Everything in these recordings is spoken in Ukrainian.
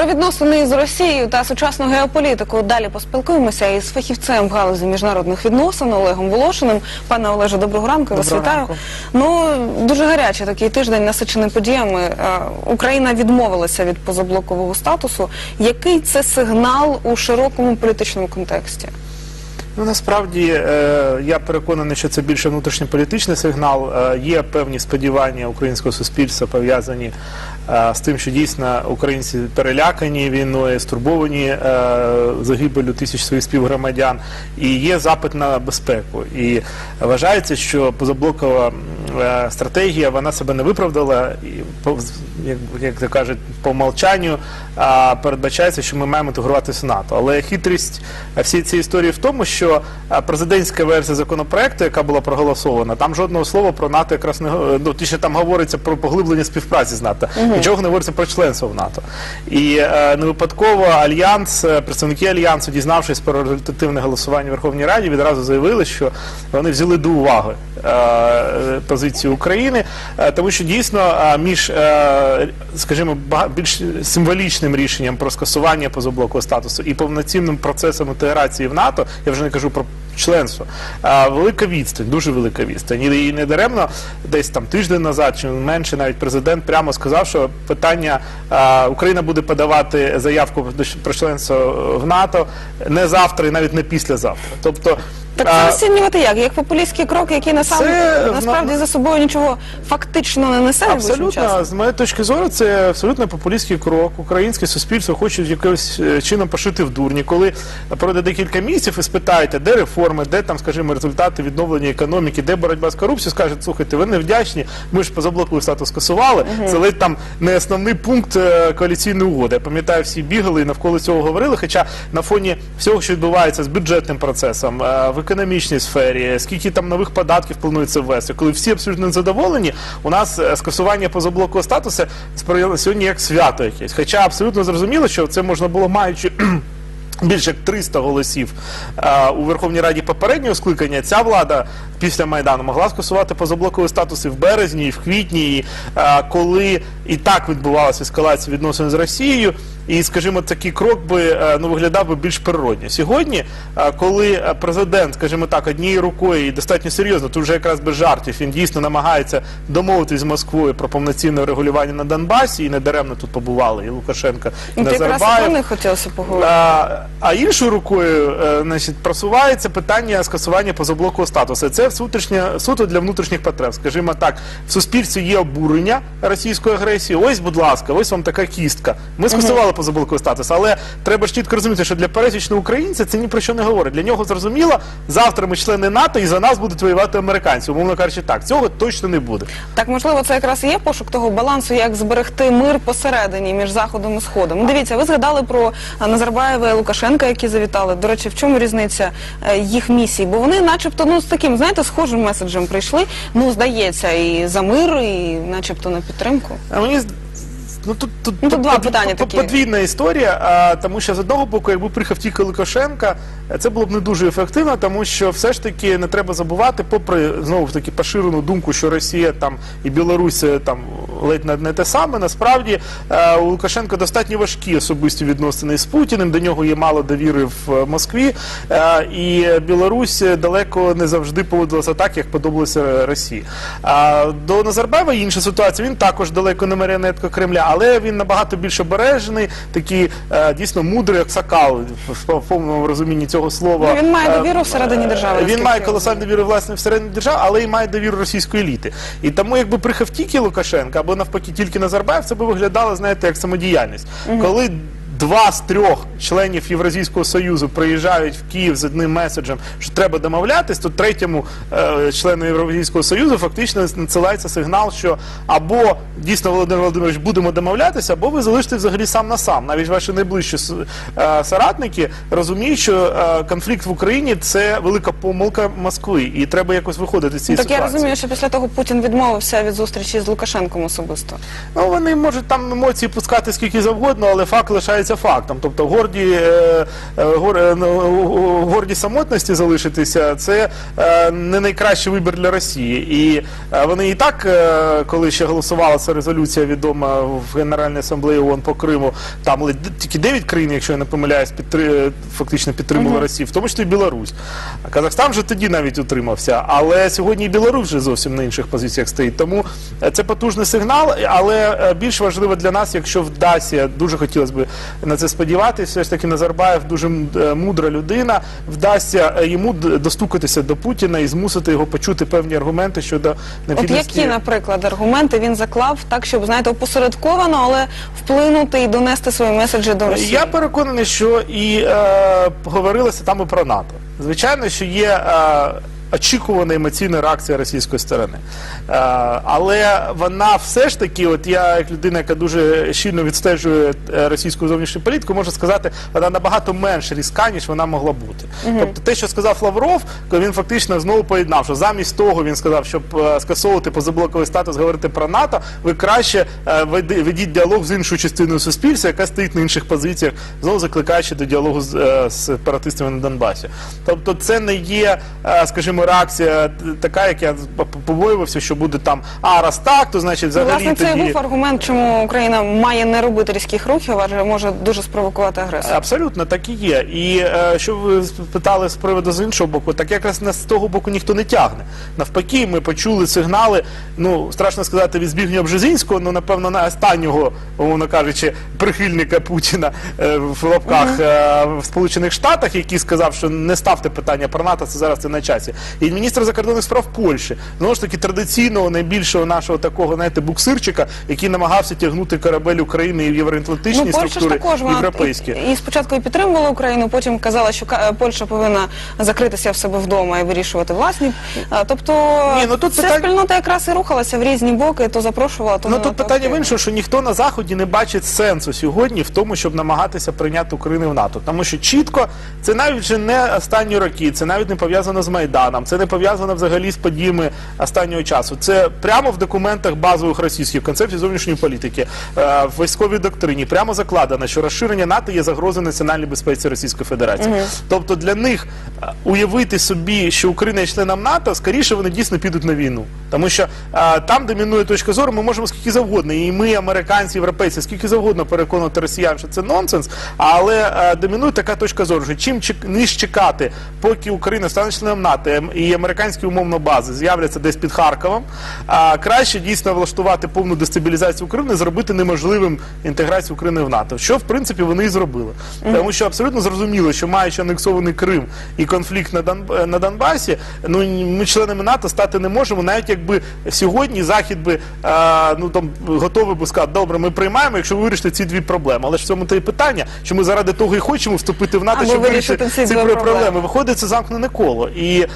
Про відносини з Росією та сучасну геополітику далі поспілкуємося із фахівцем в галузі міжнародних відносин Олегом Волошиним. Пане Олеже, доброго ранку. я Вас вітаю. ранку. Ну дуже гарячий такий тиждень насичений подіями. Е, Україна відмовилася від позаблокового статусу. Який це сигнал у широкому політичному контексті? Ну насправді е, я переконаний, що це більше внутрішньополітичний сигнал. Е, є певні сподівання українського суспільства пов'язані з тим, що дійсно українці перелякані війною, стурбовані е, загибелю тисяч своїх співгромадян, і є запит на безпеку. І вважається, що позаблокова стратегія вона себе не виправдала, і як, як то кажуть, по умовчанню а, передбачається, що ми маємо інтегруватися в НАТО. Але хитрість всієї цієї історії в тому, що президентська версія законопроекту, яка була проголосована, там жодного слова про НАТО якраз не ну, ті, що там говориться про поглиблення співпраці з НАТО. Нічого не говориться про членство в НАТО. І е, не випадково альянс, е, представники альянсу, дізнавшись про результативне голосування в Верховній Раді, відразу заявили, що вони взяли до уваги е, позицію України, е, тому що дійсно е, між, е, скажімо, більш символічним рішенням про скасування позаблокового статусу і повноцінним процесом інтеграції в НАТО, я вже не кажу про членство, велика відстань, дуже велика відстань. І не даремно десь там тиждень назад чи менше навіть президент прямо сказав, що питання Україна буде подавати заявку про членство в НАТО не завтра і навіть не післязавтра. Тобто Так це розцінювати як? Як популістський крок, який насам... Це, насправді ну, за собою нічого фактично не несе Абсолютно, з моєї точки зору, це абсолютно популістський крок. Українське суспільство хоче якимось е, чином пошити в дурні. Коли пройде декілька місяців і спитаєте, де реформи, де там, скажімо, результати відновлення економіки, де боротьба з корупцією, скажуть, слухайте, ви не вдячні, ми ж позаблоковий статус скасували. Це ледь там не основний пункт е, коаліційної угоди. Я пам'ятаю, всі бігали і навколо цього говорили. Хоча на фоні всього, що відбувається з бюджетним процесом, е, економічній сфері, скільки там нових податків планується ввести, коли всі абсолютно незадоволені, у нас е, скасування позаблокового статусу сьогодні як свято якесь. Хоча абсолютно зрозуміло, що це можна було маючи. Більше як 300 голосів е, у Верховній Раді попереднього скликання. Ця влада після майдану могла скасувати позаблокові статуси в березні і в квітні, і, е, коли і так відбувалася ескалація відносин з Росією. І, скажімо, такий крок би е, ну виглядав би більш природньо. Сьогодні, е, коли е, президент, скажімо так, однією рукою і достатньо серйозно, тут вже якраз без жартів, він дійсно намагається домовитись з Москвою про повноцінне регулювання на Донбасі, і недаремно тут побували і Лукашенко, і Ну, Назарбаєв. про хотілося поговорити. А, а іншою рукою значить, просувається питання скасування позаблокового статусу. Це внутрішнє суто для внутрішніх потреб. Скажімо так, в суспільстві є обурення російської агресії. Ось, будь ласка, ось вам така кістка. Ми скасували позаблоковий статус, але треба ж чітко розуміти, що для пересічного українця це ні про що не говорить. Для нього зрозуміло, завтра ми члени НАТО і за нас будуть воювати американці. Умовно кажучи, так цього точно не буде. Так, можливо, це якраз і є пошук того балансу, як зберегти мир посередині між Заходом і Сходом. Ну, дивіться, ви згадали про Назарбаєва і Лукашенка, які завітали. До речі, в чому різниця е, їх місій? Бо вони, начебто, ну з таким, знаєте, схожим меседжем прийшли. Ну, здається, і за мир, і начебто на підтримку. А мені ну тут, тут, Ну, тут два под- питання под- такі. подвійна історія. А, тому що з одного боку, якби приїхав тільки Лукашенка, це було б не дуже ефективно, тому що все ж таки не треба забувати, попри знову ж таки поширену думку, що Росія там і Білорусь е, там ледь не, не те саме. Насправді е, у Лукашенка достатньо важкі особисті відносини з Путіним. До нього є мало довіри в е, Москві, і Білорусь далеко не завжди поводилася так, як подобалося Росії. А до Назарбаєва інша ситуація. Він також далеко не маріонетка Кремля, але він набагато більш обережений, такий е, дійсно мудрий, як сакал в повному розумінні цього слова. Ну, він має Е, довіру всередині держави, Він має колосальну довіру власне всередині держави, але й має довіру російської еліти. І тому, якби прихав тільки Лукашенка або навпаки тільки Назарбаєв, це би виглядало, знаєте, як самодіяльність. Коли Два з трьох членів Євразійського союзу приїжджають в Київ з одним меседжем, що треба домовлятись, то третьому е, члену Євразійського союзу фактично надсилається сигнал, що або дійсно Володимир Володимирович будемо домовлятися, або ви залишите взагалі сам на сам. Навіть ваші найближчі е, соратники розуміють, що е, конфлікт в Україні це велика помилка Москви, і треба якось виходити з цієї так я розумію, що після того Путін відмовився від зустрічі з Лукашенком особисто. Ну вони можуть там емоції пускати скільки завгодно, але факт лишається залишається фактом. Тобто горді, е, е, гор, е, ну, горді самотності залишитися це не найкращий вибір для Росії. І вони і так, коли ще голосувала ця резолюція відома в Генеральній асамблеї ООН по Криму, там тільки 9 країн, якщо я не помиляюсь, підтри, фактично підтримали Росію, в тому числі і Білорусь. Казахстан вже тоді навіть утримався. Але сьогодні і Білорусь вже зовсім на інших позиціях стоїть. Тому це потужний сигнал, але більш важливо для нас, якщо вдасться, дуже хотілося б на це сподіватися, все ж таки Назарбаєв дуже е, мудра людина, вдасться е, йому достукатися до Путіна і змусити його почути певні аргументи щодо От які, наприклад, аргументи він заклав так, щоб знаєте, опосередковано, але вплинути і донести свої меседжі до Росії? Я переконаний, що і е, говорилося там і про НАТО. Звичайно, що є е, очікувана емоційна реакція російської сторони. Е, але вона все ж таки, от я, як людина, яка дуже щільно відстежує е, російську зовнішню політику, можу сказати, вона набагато менш різка, ніж вона могла бути. Тобто те, що сказав Лавров, він фактично знову поєднав, що замість того він сказав, щоб е, скасовувати позаблоковий статус, говорити про НАТО, ви краще ведіть діалог з іншою частиною суспільства, яка стоїть на інших позиціях, знову закликаючи до діалогу з, сепаратистами на Донбасі. Тобто, це не є, е, скажімо, реакція така, як я побоювався, що буде там, а раз так, то значить взагалі Власне, це і тоді. був аргумент, чому Україна має не робити різких рухів, адже може дуже спровокувати агресію. Абсолютно так і є. І е, що ви питали з приводу з іншого боку, так якраз нас з того боку ніхто не тягне. Навпаки, ми почули сигнали. Ну страшно сказати від Збігнєва Бжезінського, ну напевно, на останнього, умовно кажучи, прихильника Путіна е, в лапках е, в Сполучених Штатах, який сказав, що не ставте питання про НАТО, це зараз це на часі. І міністр закордонних справ Польщі, знову ж таки традиційного найбільшого нашого такого, знаєте, буксирчика, який намагався тягнути корабель України і в євроатлантичні Ну, структури також європейські. і, і спочатку і підтримувала Україну, потім казала, що Ка- Польща повинна закритися в себе вдома і вирішувати власні. Тобто Ні, ну тут ця питань- спільнота якраз і рухалася в різні боки, то запрошувала, то Ну тут питання в іншому, що ніхто на заході не бачить сенсу сьогодні в тому, щоб намагатися прийняти Україну в НАТО. Тому що чітко це навіть вже не останні роки, це навіть не пов'язано з Майданом, це не пов'язано взагалі з подіями останнього часу. Це прямо в документах базових російських концепцій зовнішньої політики, е, в військовій доктрині, прямо закладено, що розширення НАТО є загрозою національній безпеці Російської Федерації. Тобто для них е, уявити собі, що Україна є членом НАТО, скоріше вони дійсно підуть на війну. Тому що е, там домінує точка зору, ми можемо скільки завгодно, і ми, американці, європейці, скільки завгодно переконувати росіян, що це нонсенс, але е, домінує така точка зору, що чим чек- ніж чекати, поки Україна стане членом НАТО ем, і американські умовно бази з'являться десь під Харковом, а краще дійсно влаштувати повну дестабілізацію України, зробити неможливим інтеграцію України в НАТО. Що в принципі вони і зробили, тому що абсолютно зрозуміло, що маючи анексований Крим і конфлікт на Дон на Донбасі, ну ми членами НАТО стати не можемо, навіть якби сьогодні Захід би е, ну там готовий би сказати, добре, ми приймаємо, якщо ви вирішите ці дві проблеми. Але ж в цьому то і питання, що ми заради того і хочемо вступити в НАТО, щоб вирішити вирішити ці проблеми. Виходить, це замкнене коло. І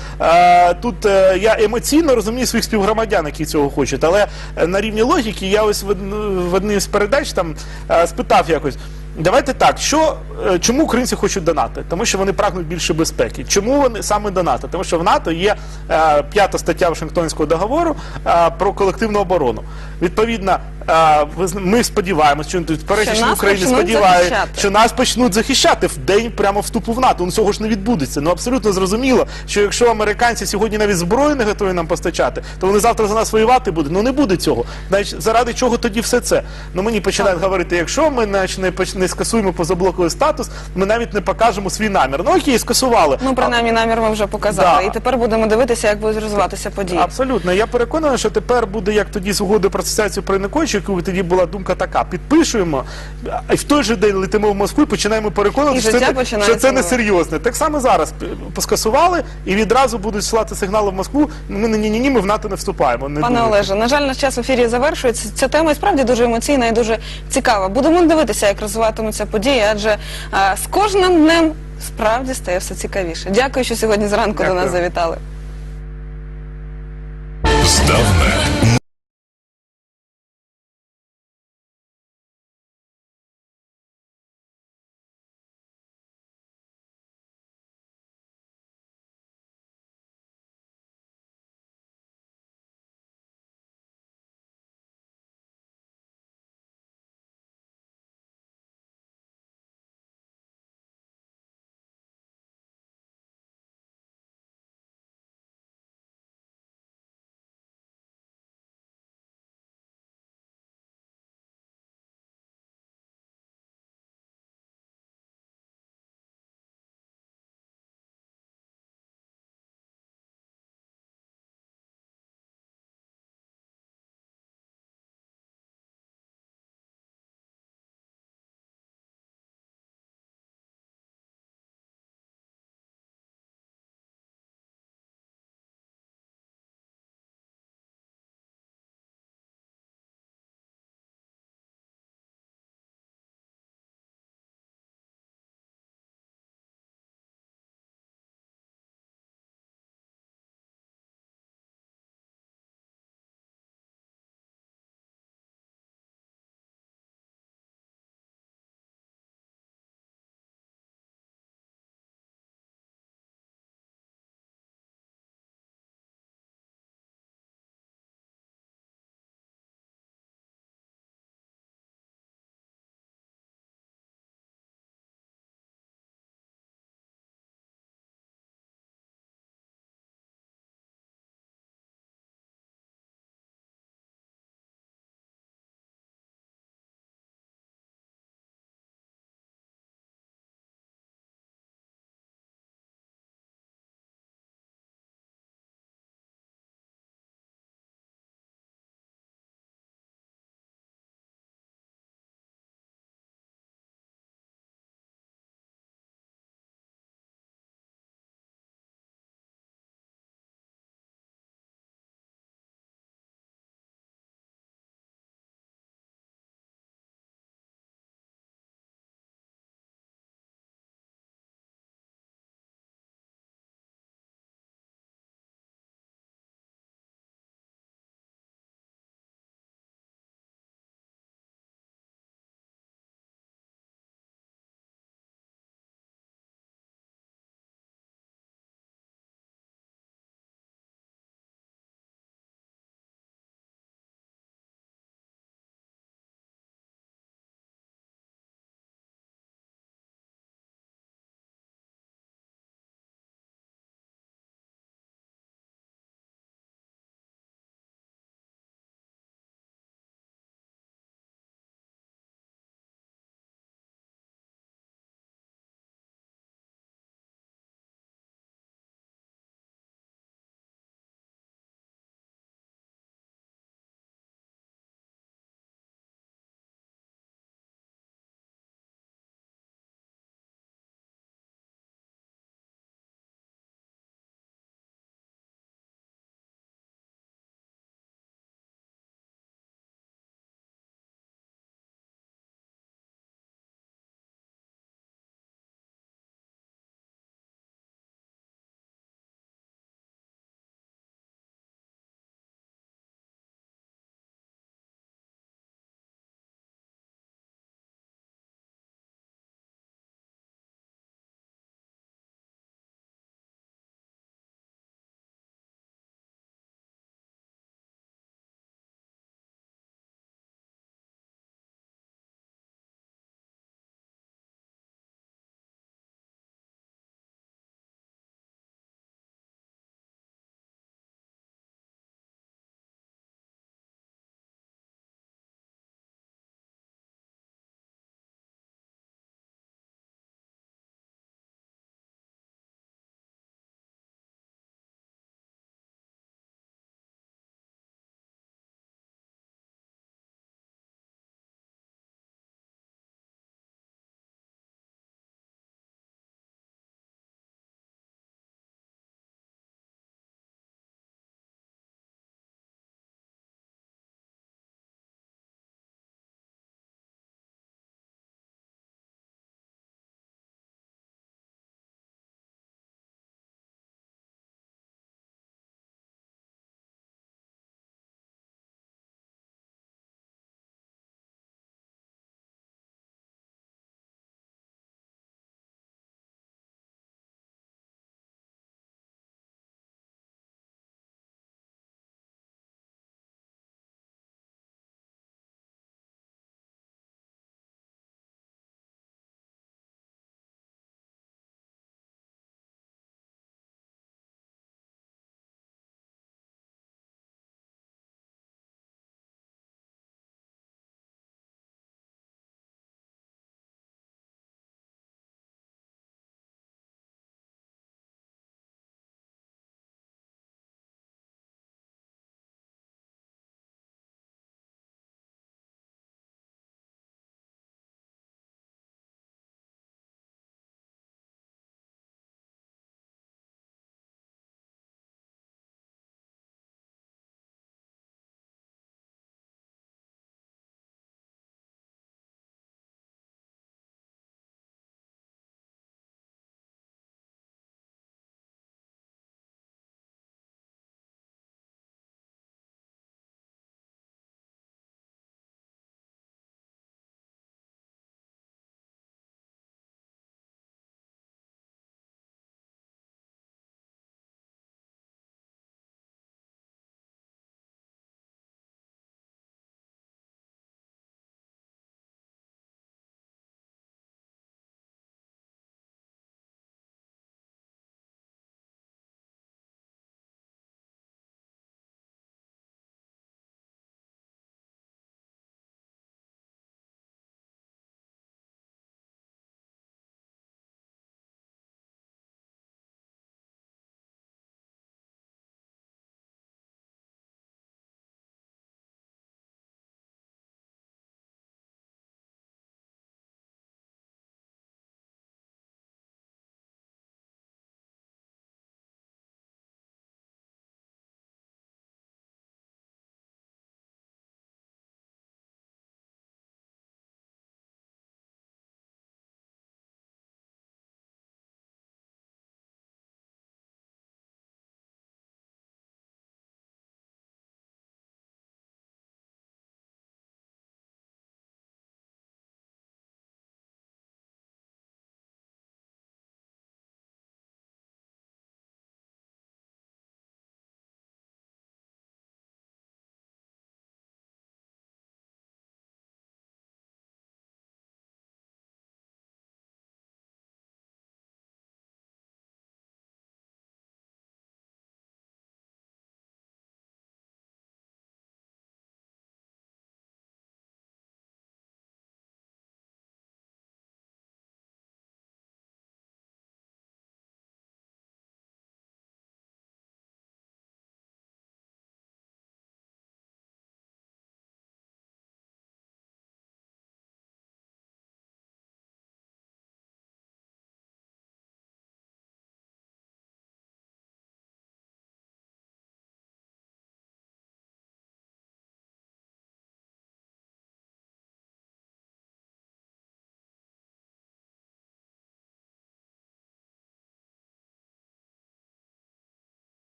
тут е, я емоційно розумію своїх співгромадян, які цього хочуть. Але е, на рівні логіки я ось в, од- одній з передач там е, спитав якось. Давайте так, що е, чому українці хочуть до НАТО? Тому що вони прагнуть більше безпеки. Чому вони саме до НАТО? Тому що в НАТО є е, п'ята стаття Вашингтонського договору е, про колективну оборону. Відповідно, е, ми сподіваємося, що пересічні України почнуть сподівають, захищати. що нас почнуть захищати в день прямо вступу в НАТО. Ну цього ж не відбудеться. Ну абсолютно зрозуміло, що якщо американці сьогодні навіть зброю не готові нам постачати, то вони завтра за нас воювати будуть. Ну не буде цього. Значить, заради чого тоді все це? Ну мені починають говорити, якщо ми значить, не, поч- не скасуємо позаблоковий статус, ми навіть не покажемо свій намір. Ну окей, скасували. Ну, принаймні, намір ми вже показали. Да. І тепер будемо дивитися, як будуть розвиватися події. Абсолютно. Я переконаний, що тепер буде як тоді з угоди про асоціацію про Януковича, тоді була думка така: підпишуємо, і в той же день летимо в Москву і починаємо переконувати, І що життя це, починається що це не нове. серйозне. Так само зараз поскасували і відразу будуть слати сигнали в Москву. Ми ні, ні, ні, ми в НАТО не вступаємо. Не Пане думайте. Олеже, на жаль, наш час в ефірі завершується. Ця тема і справді дуже емоційна і дуже цікава. Будемо дивитися, як розвиватимуться події, адже е, з кожним днем справді стає все цікавіше. Дякую, що сьогодні зранку до Дякую. нас завітали. Здавна